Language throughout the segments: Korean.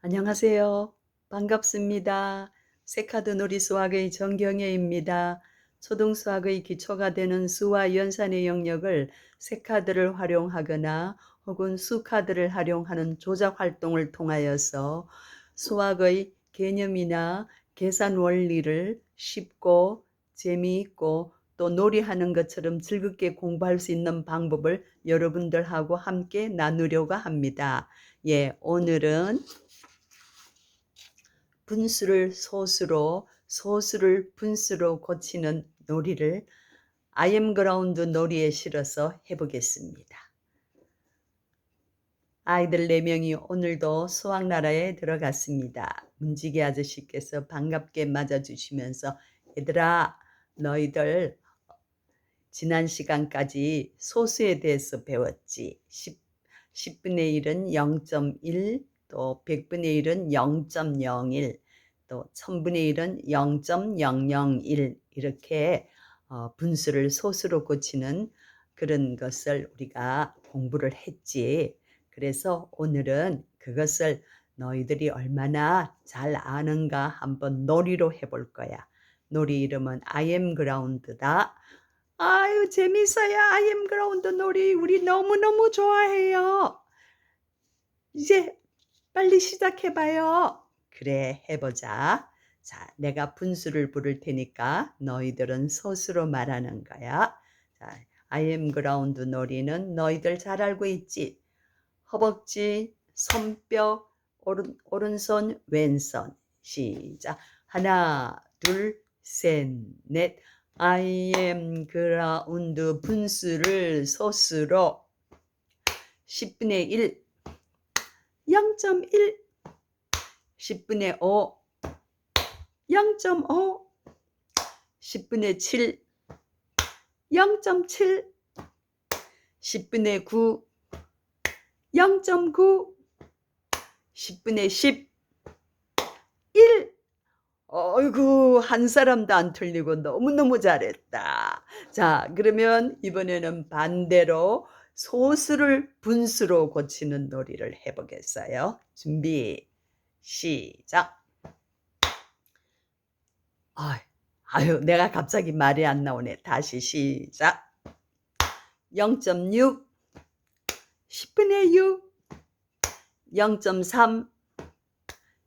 안녕하세요. 반갑습니다. 세카드 놀이 수학의 정경혜입니다. 초등 수학의 기초가 되는 수와 연산의 영역을 세카드를 활용하거나 혹은 수카드를 활용하는 조작 활동을 통하여서 수학의 개념이나 계산 원리를 쉽고 재미있고 또 놀이하는 것처럼 즐겁게 공부할 수 있는 방법을 여러분들하고 함께 나누려고 합니다. 예, 오늘은 분수를 소수로, 소수를 분수로 고치는 놀이를 아이엠 그라운드 놀이에 실어서 해보겠습니다. 아이들 4명이 오늘도 수학나라에 들어갔습니다. 문지기 아저씨께서 반갑게 맞아주시면서 얘들아 너희들 지난 시간까지 소수에 대해서 배웠지. 10, 10분의 1은 0.1, 또 100분의 1은 0.01, 또 1000분의 1은 0.001 이렇게 어, 분수를 소수로 고치는 그런 것을 우리가 공부를 했지. 그래서 오늘은 그것을 너희들이 얼마나 잘 아는가 한번 놀이로 해볼 거야. 놀이 이름은 I am ground다. 아유, 재밌어요. I am ground 놀이 우리 너무너무 좋아해요. 이제 빨리 시작해봐요. 그래, 해보자. 자, 내가 분수를 부를 테니까 너희들은 소수로 말하는 거야. 자, I am ground 놀이는 너희들 잘 알고 있지? 허벅지, 손뼉, 오른, 오른손, 왼손. 시작. 하나, 둘, 셋, 넷. I am ground 분수를 소수로 10분의 1, 0.1, 10분의 5, 0.5, 10분의 7, 0.7, 10분의 9, 0.9, 10분의 10, 1. 어이구, 한 사람도 안 틀리고 너무너무 잘했다. 자, 그러면 이번에는 반대로 소수를 분수로 고치는 놀이를 해보겠어요. 준비, 시작. 아유, 아유, 내가 갑자기 말이 안 나오네. 다시 시작. 0.6, 10분의 6, 0.3,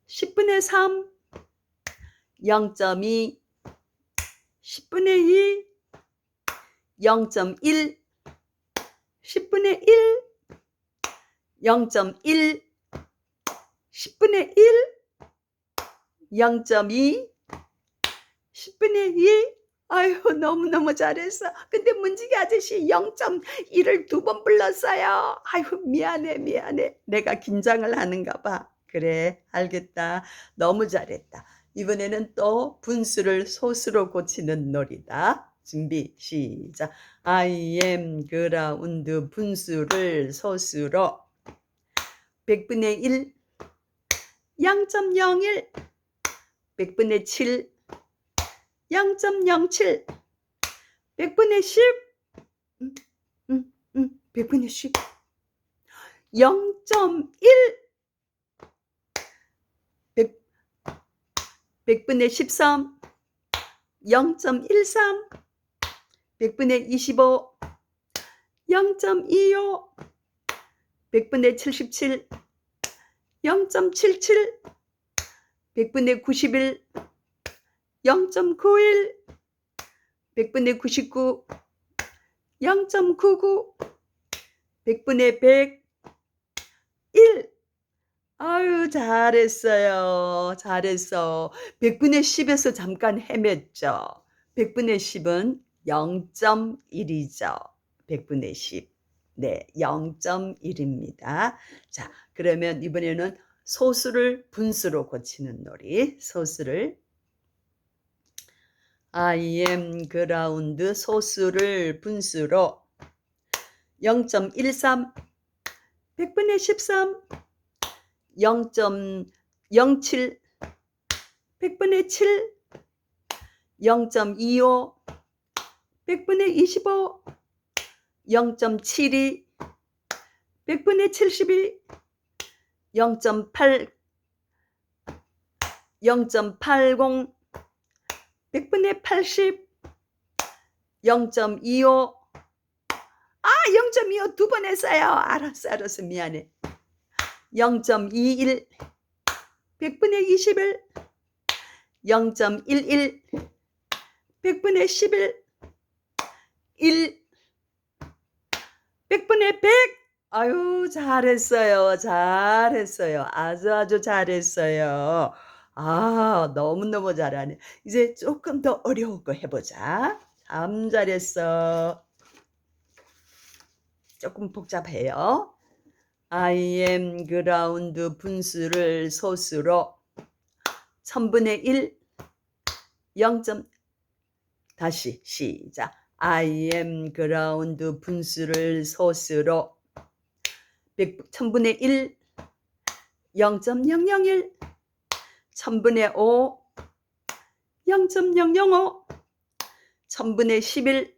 10분의 3, 0.2, 10분의 2, 0.1, 10분의 1, 0.1, 10분의 1, 0.2, 10분의 2. 아유, 너무너무 잘했어. 근데 문지기 아저씨 0.1을 두 번 불렀어요. 아유, 미안해, 미안해. 내가 긴장을 하는가 봐. 그래, 알겠다. 너무 잘했다. 이번에는 또 분수를 소수로 고치는 놀이다. 준비, 시작. I am ground 분수를 소수로 100분의 1, 0.01, 100분의 7, 0.07, 100분의 10, 음, 음, 음, 100분의 10, 0.1, 100, 100분의 13, 0.13, 100분의 25, 0.25, 100분의 77, 0.77, 100분의 91, 0.91, 100분의 99, 0.99, 100분의 100, 1. 아유, 잘했어요. 잘했어. 100분의 10에서 잠깐 헤맸죠. 100분의 10은 0.1이죠. 100분의 10. 네, 0.1입니다. 자, 그러면 이번에는 소수를 분수로 고치는 놀이. 소수를 I am ground 소수를 분수로 0.13 100분의 13 0.07 100분의 7 0.25 100분의 25 0.72 100분의 72 0.8 0.80 100분의 80 0.25 아, 0.25 두 번 했어요. 알았어, 알았어. 미안해. 0.21 100분의 21 0.11 100분의 11 1 100분의 100 아유 잘했어요. 잘했어요. 아주 아주 잘했어요. 아 너무너무 잘하네. 이제 조금 더 어려운 거 해보자. 참 잘했어 조금 복잡해요. I am 그라운드 분수를 소수로 1000분의 1 0. 다시 시작. I am 그라운드 분수를 소수로 100, 1000분의 1 0.001 1000분의 5 0.005 1000분의 11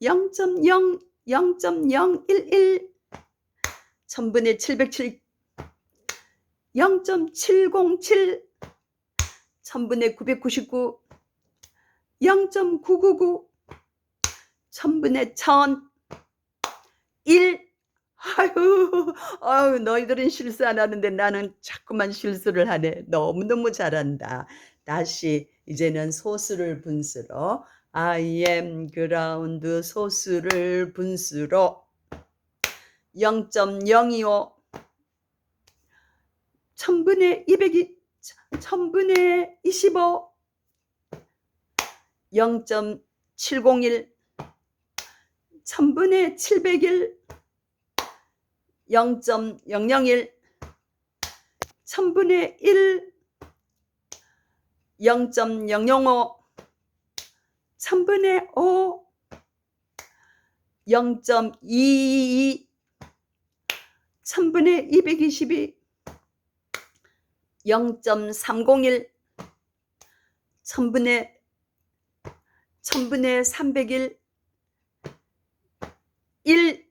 0.0 0.011 1000분의 707 0.707 1000분의 999 0.999 1000분의 1000 1 아유, 아유, 너희들은 실수 안 하는데 나는 자꾸만 실수를 하네. 너무너무 잘한다. 다시 이제는 소수를 분수로. I am 그라운드 소수를 분수로. 0.025 천분의 200이 천분의 25 0.701 천분의 701 0.001 천분의 1 0.005 천분의 5 0.222 천분의 222 0.301 천분의 천분의 301 1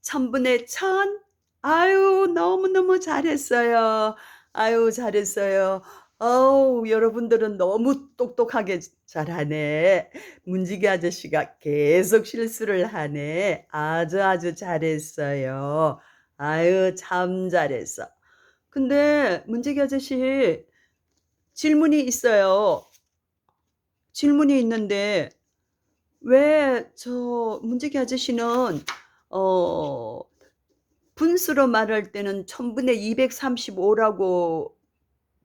천분의 천 아유 너무너무 잘했어요. 아유 잘했어요. 어우 여러분들은 너무 똑똑하게 잘하네. 문지기 아저씨가 계속 실수를 하네. 아주 아주 잘했어요. 아유 참 잘했어. 근데 문지기 아저씨 질문이 있어요. 질문이 있는데 왜 저 문지기 아저씨는 어 분수로 말할 때는 천분의 235라고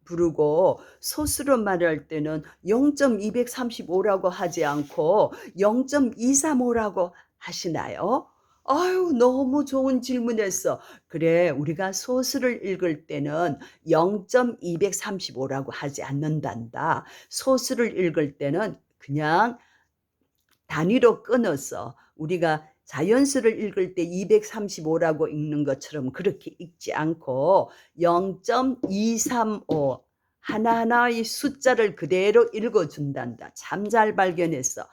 부르고 소수로 말할 때는 0.235라고 하지 않고 0.235라고 하시나요? 아유, 너무 좋은 질문했어. 그래, 우리가 소수를 읽을 때는 0.235라고 하지 않는단다. 소수를 읽을 때는 그냥 단위로 끊어서 우리가 자연수를 읽을 때 235라고 읽는 것처럼 그렇게 읽지 않고 0.235 하나하나의 숫자를 그대로 읽어준단다. 참 잘 발견했어.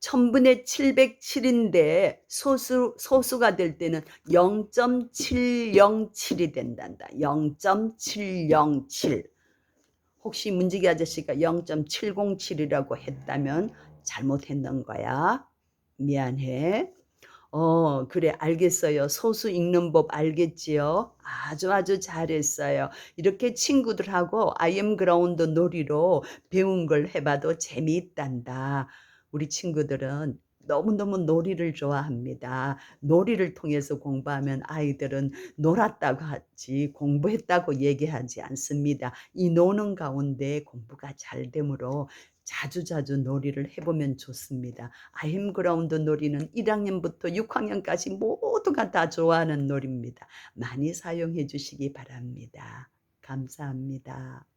천분의 707인데 소수, 소수가 될 때는 0.707이 된단다. 0.707. 혹시 문지기 아저씨가 0.707이라고 했다면 잘못했는 거야. 미안해. 어, 그래, 알겠어요. 소수 읽는 법 알겠지요? 아주 아주 잘했어요. 이렇게 친구들하고 아이엠 그라운드 놀이로 배운 걸 해봐도 재미있단다. 우리 친구들은 너무너무 놀이를 좋아합니다. 놀이를 통해서 공부하면 아이들은 놀았다고 하지 공부했다고 얘기하지 않습니다. 이 노는 가운데 공부가 잘 되므로 자주자주 놀이를 해보면 좋습니다. 아임 그라운드 놀이는 1학년부터 6학년까지 모두가 다 좋아하는 놀이입니다. 많이 사용해 주시기 바랍니다. 감사합니다.